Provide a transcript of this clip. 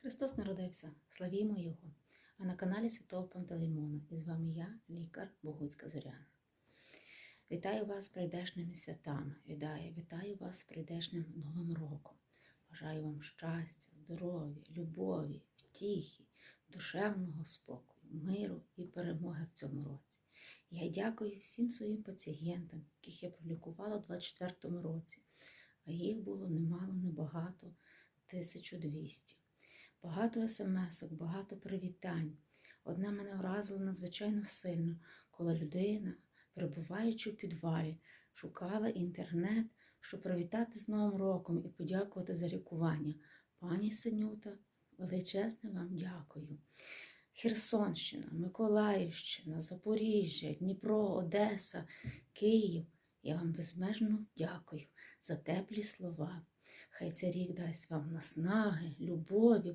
Христос народився, славімо Його! Ви на каналі Святого Пантелеймона. І з вами я, лікар Богуцька Зоряна. Вітаю вас з прийдешними святами. Вітаю, вітаю вас з прийдешним Новим роком. Бажаю вам щастя, здоров'я, любові, втіхи, душевного спокою, миру і перемоги в цьому році. Я дякую всім своїм пацієнтам, яких я пролікувала у 24-му році, а їх було немало, небагато 1200. Багато смс-ок, багато привітань. Одне мене вразило надзвичайно сильно, коли людина, перебуваючи у підвалі, шукала інтернет, щоб привітати з Новим роком і подякувати за лікування. Пані Синюта, величезне вам дякую. Херсонщина, Миколаївщина, Запоріжжя, Дніпро, Одеса, Київ. Я вам безмежно дякую за теплі слова. Хай цей рік дасть вам наснаги, любові,